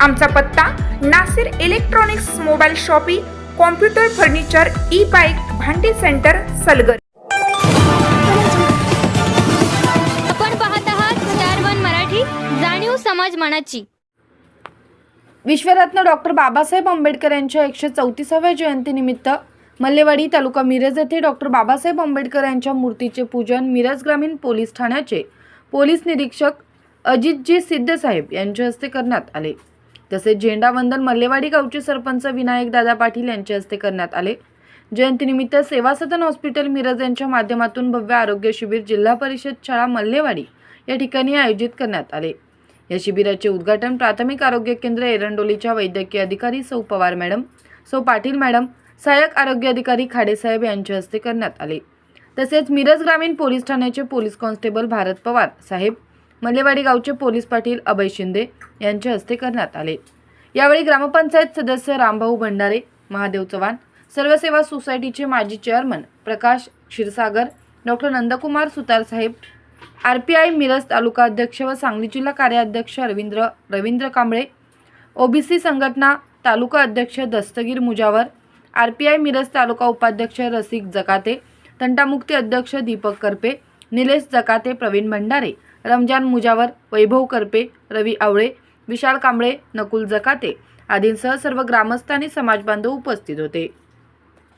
आमचा पत्ता Nasir electronics mobile shoppe computer furniture E bike भांडी सेंटर सलगर. आपण पाहत आहात स्टार वन मराठी जाणीव समाज मनाची. विश्वरत्न डॉक्टर बाबासाहेब आंबेडकर यांच्या एकशे चौतीसाव्या जयंतीनिमित्त मल्लेवाडी तालुका मिरज येथे डॉक्टर बाबासाहेब आंबेडकर यांच्या मूर्तीचे पूजन मिरज ग्रामीण पोलीस ठाण्याचे पोलीस निरीक्षक अजितजी सिद्धसाहेब यांच्या हस्ते करण्यात आले. तसेच झेंडावंदन मल्लेवाडी गावचे सरपंच विनायक दादा पाटील यांच्या हस्ते करण्यात आले. जयंतीनिमित्त सेवा सदन हॉस्पिटल मिरज यांच्या माध्यमातून भव्य आरोग्य शिबिर जिल्हा परिषद शाळा मल्लेवाडी या ठिकाणी आयोजित करण्यात आले. या शिबिराचे उद्घाटन प्राथमिक आरोग्य केंद्र एरंडोलीच्या वैद्यकीय अधिकारी सौ पवार मॅडम सौ पाटील मॅडम सहाय्यक आरोग्य अधिकारी खाडेसाहेब यांच्या हस्ते करण्यात आले. तसेच मिरज ग्रामीण पोलीस ठाण्याचे पोलीस कॉन्स्टेबल भारत पवार साहेब मल्लेवाडी गावचे पोलीस पाटील अभय शिंदे यांच्या हस्ते करण्यात आले. यावेळी ग्रामपंचायत सदस्य रामभाऊ भंडारे महादेव चव्हाण सर्व सेवा सोसायटीचे माजी chairman Prakash Kshirsagar doctor Nandkumar Sutar Saheb R P I Miraj taluka अध्यक्ष व सांगली जिल्हा कार्याध्यक्ष रवींद्र रवींद्र कांबळे ओबीसी संघटना तालुका अध्यक्ष Dastagir Mujawar R P I Miraj taluka उपाध्यक्ष रसिक जकाते तंटामुक्ती अध्यक्ष दीपक करपे निलेश जकाते प्रवीण भंडारे रमजान मुजावर वैभव करपे रवी आवळे विशाल कांबळे नकुल जकाते आदींसह सर्व ग्रामस्थ आणि समाजबांधव उपस्थित होते.